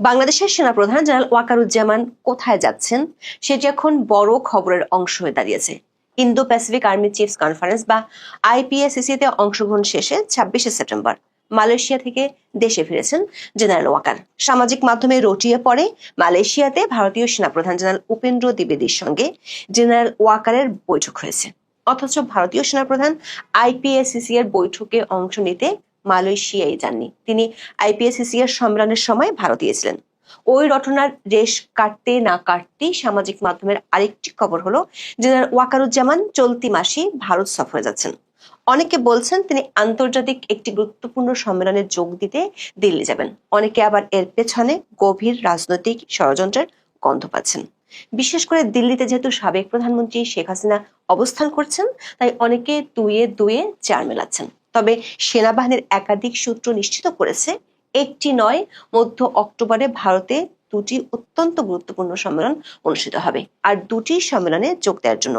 বাংলাদেশের সেনাপ্রধান জেনারেল ওয়াকারুজ্জামান কোথায় যাচ্ছেন? সেটি এখন বড় খবরের অংশ হয়ে দাঁড়িয়েছে। Indo Pacific army chiefs conference বা আইপিএসিসি তে অংশগ্রহণ শেষে ছাব্বিশে সেপ্টেম্বর মালয়েশিয়া থেকে দেশে ফিরেছেন জেনারেল ওয়াকার। সামাজিক মাধ্যমে রটিয়ে পড়ে মালয়েশিয়াতে ভারতীয় সেনাপ্রধান জেনারেল উপেন্দ্র দ্বিবেদীর সঙ্গে জেনারেল ওয়াকারের বৈঠক হয়েছে। অথচ ভারতীয় সেনাপ্রধান আইপিএসিসি এর বৈঠকে অংশ নিতে মালয়েশিয়ায় যাননি। তিনি আইপিএসিসি এর সম্মেলনের সময় ভারত ছিলেন ওই রটনার রেশ কাটতে না কাটতেই সামাজিক মাধ্যমের আরেকটি খবর হলো জেনারেল ওয়াকারুজ্জামান চলতি মাসেই ভারত সফরে যাচ্ছেন। অনেকে বলছেন তিনি আন্তর্জাতিক একটি গুরুত্বপূর্ণ সম্মেলনে যোগ দিতে দিল্লি যাবেন। অনেকে আবার এর পেছনে গভীর রাজনৈতিক ষড়যন্ত্রের গন্ধ পাচ্ছেন। বিশেষ করে দিল্লিতে যেহেতু সাবেক প্রধানমন্ত্রী শেখ হাসিনা অবস্থান করছেন, তাই অনেকে দুয়ে দুয়ে চার মেলাচ্ছেন। তবে সেনাবাহিনীর একাধিক সূত্র নিশ্চিত করেছে, একটি নয়, মধ্য অক্টোবরে ভারতে দুটি অত্যন্ত গুরুত্বপূর্ণ সম্মেলন অনুষ্ঠিত হবে, আর দুটি সম্মেলনে যোগ দেওয়ার জন্য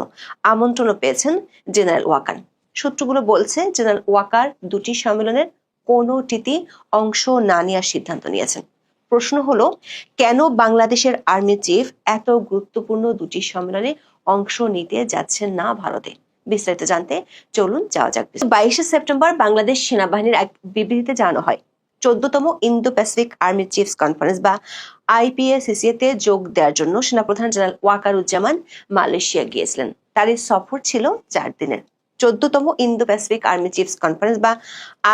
আমন্ত্রণও পেয়েছেন জেনারেল ওয়াকার। সূত্রগুলো বলছে, জেনারেল ওয়াকার দুটি সম্মেলনের কোনোটিতেই অংশ না নেওয়ার সিদ্ধান্ত নিয়েছেন। প্রশ্ন হলো, কেন বাংলাদেশের আর্মি চিফ এত গুরুত্বপূর্ণ দুটি সম্মেলনে অংশ নিতে যাচ্ছেন না ভারতে? বিস্তারিত জানতে চলুন যাওয়া যাক। বাইশে সেপ্টেম্বর বাংলাদেশ সেনাবাহিনীর এক বিবৃতিতে জানানো হয়, চোদ্দতম Indo Pacific army chiefs conference বা আইপিএসিসি তে যোগ দেওয়ার জন্য সেনাপ্রধান জেনারেল ওয়াকারুজ্জামান মালয়েশিয়া গিয়েছিলেন। তার এই সফর ছিল চার দিনের। চোদ্দতম Indo Pacific army chiefs conference বা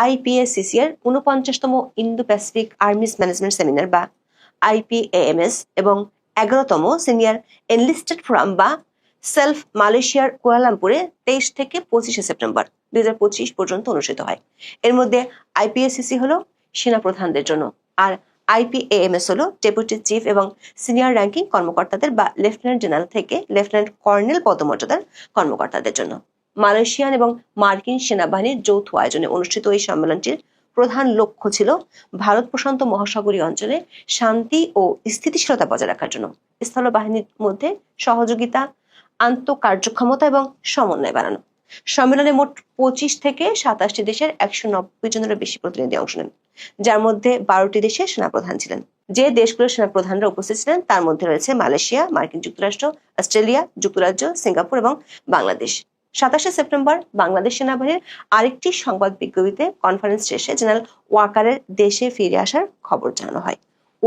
আইপিএসিসি এর উনপঞ্চাশতম Indo Pacific armies management seminar বা আইপিএএমএস এবং এগারোতম সিনিয়র এনলিস্টেড ফোরাম বা সেলফ মালয়েশিয়ার কুয়ালালামপুরে তেইশ থেকে পঁচিশে সেপ্টেম্বর দুই হাজার পঁচিশ পর্যন্ত অনুষ্ঠিত হয়। এর মধ্যে আইপিএসসিসি হলো সেনাপ্রধানদের জন্য আর আইপিএএমএস হলো ডেপুটি চিফ এবং সিনিয়র র্যাঙ্কিং কর্মকর্তাদের বা লেফটেন্যান্ট জেনারেল থেকে লেফটেন্যান্ট কর্নেল পদমর্যাদার কর্মকর্তাদের জন্য। মালয়েশিয়ান এবং মার্কিন সেনাবাহিনীর যৌথ আয়োজনে অনুষ্ঠিত এই সম্মেলনটির প্রধান লক্ষ্য ছিল ভারত প্রশান্ত মহাসাগরীয় অঞ্চলে শান্তি ও স্থিতিশীলতা বজায় রাখার জন্য। স্থল বাহিনীর মধ্যে সহযোগিতা আন্তঃকার্যক্ষমতা এবং সমন্বয় বাড়ানো। সম্মেলনে মোট পঁচিশ থেকে সাতাশটি দেশের একশো নব্বই জনের বেশি প্রতিনিধি অংশ নেন, যার মধ্যে বারোটি দেশের সেনাপ্রধান ছিলেন। যে দেশগুলোর সেনাপ্রধানরা উপস্থিত ছিলেন, তার মধ্যে রয়েছে মালয়েশিয়া, মার্কিন যুক্তরাষ্ট্র, অস্ট্রেলিয়া, যুক্তরাজ্য, সিঙ্গাপুর এবং বাংলাদেশ। সাতাশে সেপ্টেম্বর বাংলাদেশ সেনাবাহিনীর আরেকটি সংবাদ বিজ্ঞপ্তিতে কনফারেন্স শেষে জেনারেল ওয়াকারের দেশে ফিরে আসার খবর জানানো হয়।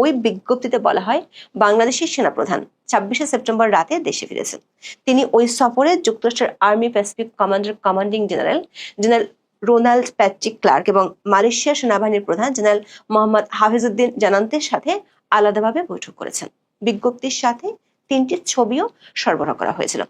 ওই বিজ্ঞপ্তিতে বলা হয়, বাংলাদেশের সেনাপ্রধান ছাব্বিশে সেপ্টেম্বর রাতে দেশে ফিরেছেন। তিনি ওই সফরে যুক্তরাষ্ট্রের army Pacific commander, commanding general general Ronald Patrick Clark এবং মালয়েশিয়া সেনাবাহিনীর প্রধান জেনারেল মোহাম্মদ হাফিজউদ্দিন জানান্তের সাথে আলাদাভাবে বৈঠক করেছেন। বিজ্ঞপ্তির সাথে তিনটি ছবিও সরবরাহ করা হয়েছিল।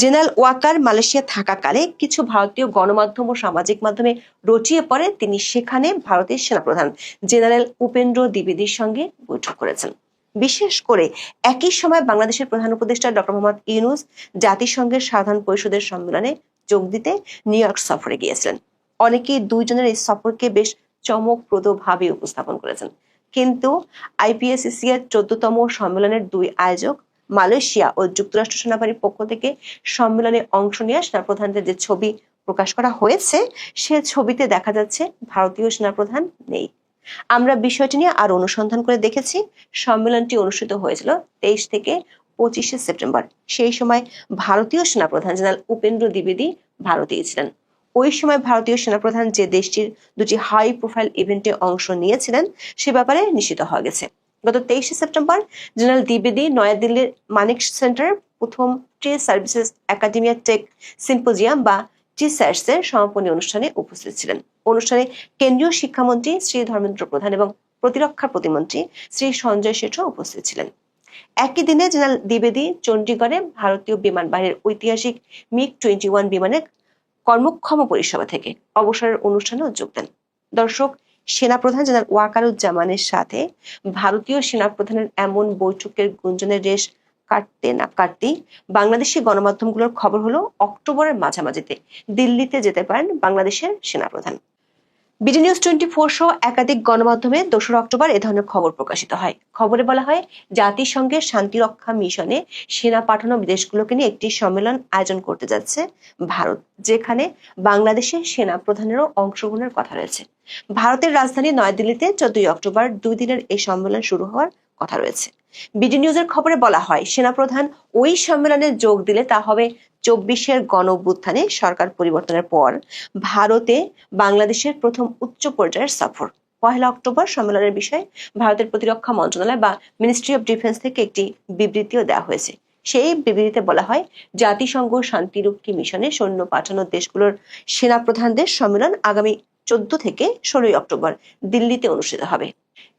জেনারেল ওয়াকার মালয়েশিয়া থাকাকালে কিছু ভারতীয় গণমাধ্যম ও সামাজিক মাধ্যমে রটিয়ে পড়ে। তিনি সেখানে ভারতের সেনাপ্রধান জেনারেল উপেন্দ্র দ্বিবেদীর সঙ্গে বৈঠক করেছেন। বিশেষ করে একই সময় বাংলাদেশের প্রধান উপদেষ্টা ডক্টর মোহাম্মদ ইউনুস জাতিসংঘের সাধারণ পরিষদের সম্মেলনে যোগ দিতে নিউ ইয়র্ক সফরে গিয়েছিলেন। অনেকেই দুইজনের এই সফরকে বেশ চমকপ্রদভাবে উপস্থাপন করেছেন। কিন্তু আইপিএসসি এর চোদ্দতম সম্মেলনের দুই আয়োজক মালয়েশিয়া ও যুক্তরাষ্ট্র সেনাবাহিনীর পক্ষ থেকে সম্মেলনে অংশ নেওয়া সেনাপ্রধানদের যে ছবি প্রকাশ করা হয়েছে, সে ছবিতে দেখা যাচ্ছে ভারতীয় সেনাপ্রধান নেই। আমরা বিষয়টি নিয়ে আরও অনুসন্ধান করে দেখেছি। সম্মেলনটি অনুষ্ঠিত হয়েছিল তেইশ থেকে পঁচিশে সেপ্টেম্বর। সেই সময় ভারতীয় সেনাপ্রধান জেনারেল উপেন্দ্র দ্বিবেদী ভারতীয় ছিলেন। ওই সময় ভারতীয় সেনাপ্রধান যে দেশটির দুটি হাই প্রোফাইল ইভেন্টে অংশ নিয়েছিলেন, সে ব্যাপারে নিশ্চিত হওয়া গেছে। গত তেইশে সেপ্টেম্বর জেনারেল দ্বিবেদী নয়াদিল্লির মানিক সেন্টার প্রথম tri services academia tech symposium বা টি স্যার্স এর সমাপনী অনুষ্ঠানে উপস্থিত ছিলেন। অনুষ্ঠানে কেন্দ্রীয় শিক্ষামন্ত্রী শ্রী ধর্মেন্দ্র প্রধান এবং প্রতিরক্ষা প্রতিমন্ত্রী শ্রী সঞ্জয় শেঠ উপস্থিত ছিলেন। একই দিনে জেনারেল দ্বিবেদী চণ্ডীগড়ে ভারতীয় বিমান বাহিনীর ঐতিহাসিক মিগ টোয়েন্টি ওয়ান বিমানের কর্মক্ষম পরিষেবা থেকে অবসরের অনুষ্ঠানে যোগ দেন। দর্শক সেনাপ্রধান জেনারেল ওয়াকারুজ্জামানের সাথে ভারতীয় সেনাপ্রধানের এমন বৈঠকের গুঞ্জনের রেশ কাটতে না কাটতেই বাংলাদেশি গণমাধ্যমগুলোর খবর হলো অক্টোবরের মাঝামাঝিতে দিল্লিতে যেতে পারেন বাংলাদেশের সেনাপ্রধান। বিডি নিউজ টোয়েন্টি ফোর সহ একাধিক গণমাধ্যমে দোসরা অক্টোবর এ ধরনের খবর প্রকাশিত হয়। খবরে বলা হয়, জাতিসংঘের শান্তিরক্ষা মিশনে সেনা পাঠানো দেশগুলোকে নিয়ে একটি সম্মেলন আয়োজন করতে যাচ্ছে ভারত, যেখানে বাংলাদেশের সেনা প্রধানেরও অংশগ্রহণের কথা রয়েছে। ভারতের রাজধানী নয়াদিল্লিতে চোদ্দই অক্টোবর দুই দিনের এই সম্মেলন শুরু হওয়ার কথা রয়েছে। বিডি নিউজের খবরে বলা হয়, সেনাপ্রধান ওই সম্মেলনে যোগ দিলে তা হবে চব্বিশের গণ অভ্যুত্থানে সরকার পরিবর্তনের পর ভারতে বাংলাদেশের প্রথম উচ্চ পর্যায়ের সফর। পহেলা অক্টোবর সম্মেলনের বিষয়ে ভারতের প্রতিরক্ষা মন্ত্রণালয় বা মিনিস্ট্রি অফ ডিফেন্স থেকে একটি বিবৃতিও দেওয়া হয়েছে। সেই বিবৃতিতে বলা হয়, জাতিসংঘ শান্তিরক্ষী মিশনে সৈন্য পাঠানোর দেশগুলোর সেনাপ্রধানদের সম্মেলন আগামী চোদ্দ থেকে ষোলোই অক্টোবর দিল্লিতে অনুষ্ঠিত হবে।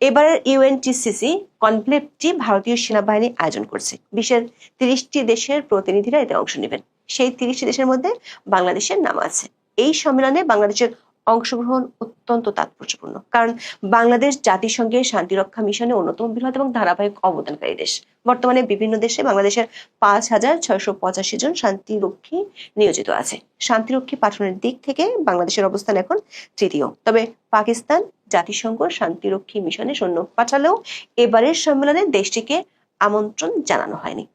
এবারের ইউএনটিসিসি কনক্লেভটি ভারতীয় সেনাবাহিনী আয়োজন করছে। বিশ্বের তিরিশটি দেশের প্রতিনিধিরা এতে অংশ নেবেন। সেই তিরিশটি দেশের মধ্যে বাংলাদেশের নাম আছে। এই সম্মেলনে বাংলাদেশের অংশগ্রহণ অত্যন্ত তাৎপর্যপূর্ণ। কারণ বাংলাদেশ জাতিসংঘের শান্তিরক্ষা মিশনে অন্যতম বৃহৎ এবং ধারাবাহিক অবদানকারী দেশ। বর্তমানে বিভিন্ন দেশে বাংলাদেশের পাঁচ হাজার ছয়শো পঁচাশি জন শান্তিরক্ষী নিয়োজিত আছে। শান্তিরক্ষী পাঠানোর দিক থেকে বাংলাদেশের অবস্থান এখন তৃতীয়। তবে পাকিস্তান জাতিসংঘ শান্তিরক্ষী মিশনে সৈন্য পাঠালেও এবারের সম্মেলনে দেশটিকে আমন্ত্রণ জানানো হয়নি।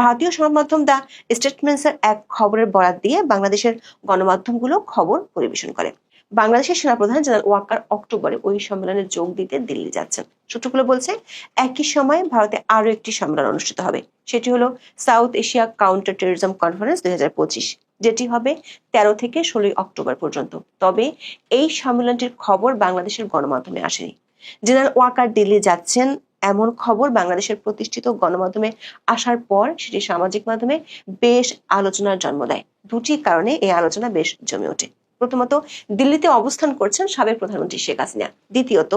ভারতীয় সংবাদ মাধ্যম দ্য স্টেটমেন্টসের এক খবরের বরাত দিয়ে বাংলাদেশের গণমাধ্যমগুলো খবর পরিবেশন করে। বাংলাদেশের সেনাপ্রধান জেনারেল ওয়াকার অক্টোবরে ওই সম্মেলনে যোগ দিতে দিল্লি যাচ্ছেন। সূত্রগুলো বলছে, একই সময়ে ভারতে আরও একটি সম্মেলন অনুষ্ঠিত হবে। সেটি হলো South Asia counter terrorism conference দুই হাজার পঁচিশ, যেটি হবে তেরো থেকে ষোলোই অক্টোবর পর্যন্ত। তবে এই সম্মেলনটির খবর বাংলাদেশের গণমাধ্যমে আসেনি। জেনারেল ওয়াকার দিল্লি যাচ্ছেন এমন খবর বাংলাদেশের প্রতিষ্ঠিত গণমাধ্যমে আসার পর সেটি সামাজিক মাধ্যমে বেশ আলোচনার জন্ম দেয়। দুটি কারণে এই আলোচনা বেশ জমে ওঠে। প্রথমত দিল্লিতে অবস্থান করছেন সাবেক প্রধানমন্ত্রী শেখ হাসিনা। দ্বিতীয়ত,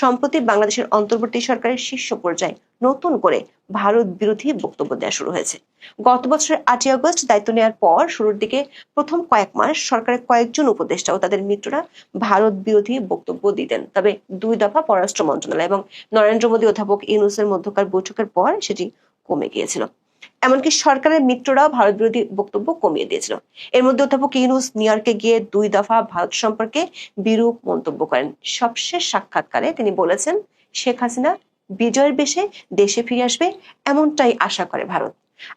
সম্প্রতি বাংলাদেশের অন্তর্বর্তী সরকারের শীর্ষ পর্যায়ে নতুন করে ভারত বিরোধী বক্তব্য দেওয়া শুরু হয়েছে। গত বছরের আটই আগস্ট দায়িত্ব নেওয়ার পর শুরুর দিকে প্রথম কয়েক মাস সরকারের কয়েকজন উপদেষ্টা ও তাদের মিত্ররা ভারত বিরোধী বক্তব্য দিতেন। তবে দুই দফা পররাষ্ট্র মন্ত্রণালয় এবং নরেন্দ্র মোদী অধ্যাপক ইউনুসের মধ্যকার বৈঠকের পর সেটি কমে গিয়েছিল। এমনকি সরকারের মিত্ররাও ভারত বিরোধী বক্তব্য কমিয়ে দিয়েছিল। এর মধ্যে অধ্যাপক ইউনুস নিউ ইয়র্কে গিয়ে দুই দফা ভারত সম্পর্কে বিরূপ মন্তব্য করেন। সবশেষ সাক্ষাৎকারে তিনি বলেছেন, শেখ হাসিনা বিজয়ের বেশে দেশে ফিরে আসবে এমনটাই আশা করে ভারত।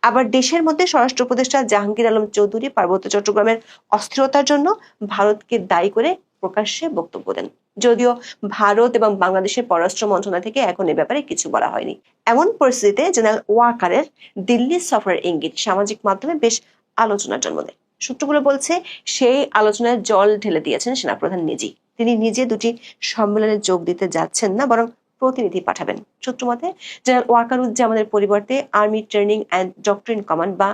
আবার দেশের মধ্যে স্বরাষ্ট্র উপদেষ্টা জাহাঙ্গীর আলম চৌধুরী পার্বত্য চট্টগ্রামের অস্থিরতার জন্য ভারতকে দায়ী করে প্রকাশ্যে বক্তব্য দেন। যদিও ভারত এবং বাংলাদেশের পররাষ্ট্র মন্ত্রণালয় থেকে এখন এ ব্যাপারে কিছু বলা হয়নি। এমন পরিস্থিতিতে জেনারেল ওয়াকারের দিল্লি সফরের ইঙ্গিত সামাজিক মাধ্যমে বেশ আলোচনার জন্ম দেয়। সূত্রগুলো বলছে, সেই আলোচনায় জল ঢেলে দিয়েছেন সেনাপ্রধান নিজেই তিনি নিজে দুটি সম্মেলনে যোগ দিতে যাচ্ছেন না, বরং প্রতিনিধি পাঠাবেন। সূত্র মতে, জেনারেল ওয়াকার ওয়াকারুজ্জামানের পরিবর্তে army training and doctrine command বা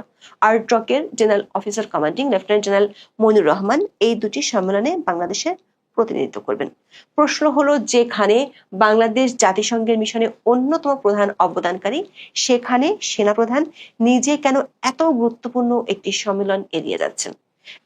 আরট্রকের general officer commanding lieutenant general Monir Rahman এই দুটি সম্মেলনে বাংলাদেশের প্রতিনিধিত্ব করবেন। প্রশ্ন হলো, যেখানে বাংলাদেশ জাতিসংঘের মিশনে অন্যতম প্রধান অবদানকারী, সেখানে সেনাপ্রধান নিজে কেন এত গুরুত্বপূর্ণ একটি সম্মেলন এড়িয়ে যাচ্ছেন?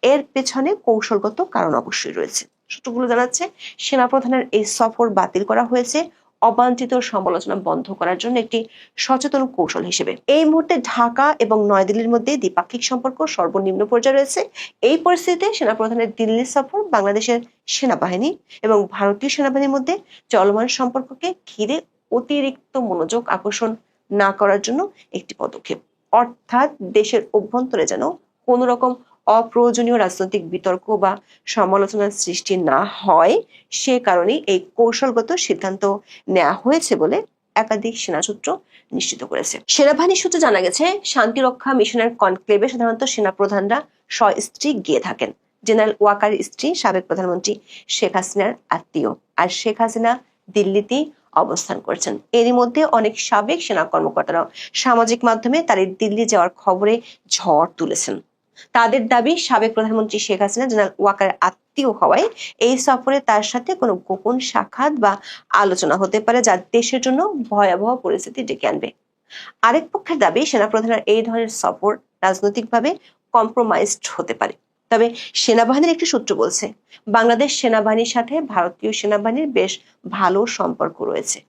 এর পেছনে কৌশলগত কারণ অবশ্যই রয়েছে। সূত্রগুলো জানাচ্ছে, সেনাপ্রধানের এই সফর বাতিল করা হয়েছে অবাঞ্ছিত সমালোচনা বন্ধ করার জন্য একটি সচেতন কৌশল হিসেবে। এই মুহূর্তে ঢাকা এবং নয়াদিল্লির মধ্যে দ্বিপাক্ষিক সম্পর্ক সর্বনিম্ন পর্যায়ে রয়েছে। এই পরিস্থিতিতে সেনাপ্রধানের দিল্লি সফর বাংলাদেশের সেনাবাহিনী এবং ভারতীয় সেনাবাহিনীর মধ্যে চলমান সম্পর্ককে ঘিরে অতিরিক্ত মনোযোগ আকর্ষণ না করার জন্য একটি পদক্ষেপ। অর্থাৎ দেশের অভ্যন্তরে যেন কোনো রকম অপ্রয়োজনীয় রাজনৈতিক বিতর্ক বা সমালোচনার সৃষ্টি না হয়, সে কারণে এই কৌশলগত সিদ্ধান্ত নেওয়া হয়েছে বলে একাধিক সেনা সূত্র নিশ্চিত করেছে। সেনাবাহিনী সূত্রে জানা গেছে, শান্তিরক্ষা মিশনের কনক্লেভে সাধারণত সেনা প্রধানরা স্ত্রী গিয়ে থাকেন। জেনারেল ওয়াকার স্ত্রী, সাবেক প্রধানমন্ত্রী শেখ হাসিনার আত্মীয় আর শেখ হাসিনা দিল্লিতেই অবস্থান করছেন। এরই মধ্যে অনেক সাবেক সেনা কর্মকর্তারাও সামাজিক মাধ্যমে তার দিল্লি যাওয়ার খবরে ঝড় তুলেছেন। তাদের দাবি সাবেক প্রধানমন্ত্রী শেখ হাসিনা, জেনারেল ওয়াকার আত্মীয় হওয়ায় এই সফরে তার সাথে কোনো গোপন সাক্ষাৎ বা আলোচনা হতে পারে যা দেশের জন্য ভয়াবহ পরিস্থিতি ডেকে আনবে। আরেক পক্ষের দাবি, সেনাপ্রধানের এই ধরনের সফর রাজনৈতিকভাবে কম্প্রোমাইজড হতে পারে। তবে সেনাবাহিনীর একটি সূত্র বলছে, বাংলাদেশ সেনাবাহিনীর সাথে ভারতীয় সেনাবাহিনীর বেশ ভালো সম্পর্ক রয়েছে।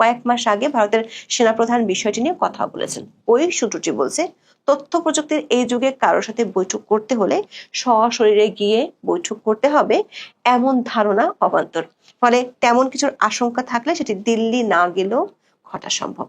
কয়েক মাস আগে ভারতের সেনাপ্রধান বিষয়টি নিয়ে কথা বলেছেন। ওই সূত্রটি বলছে তথ্য প্রযুক্তির এই যুগে কারোর সাথে বৈঠক করতে হলে সশরীরে গিয়ে বৈঠক করতে হবে এমন ধারণা অবান্তর। ফলে তেমন কিছুর আশঙ্কা থাকলে সেটি দিল্লি না গেলেও ঘটা সম্ভব।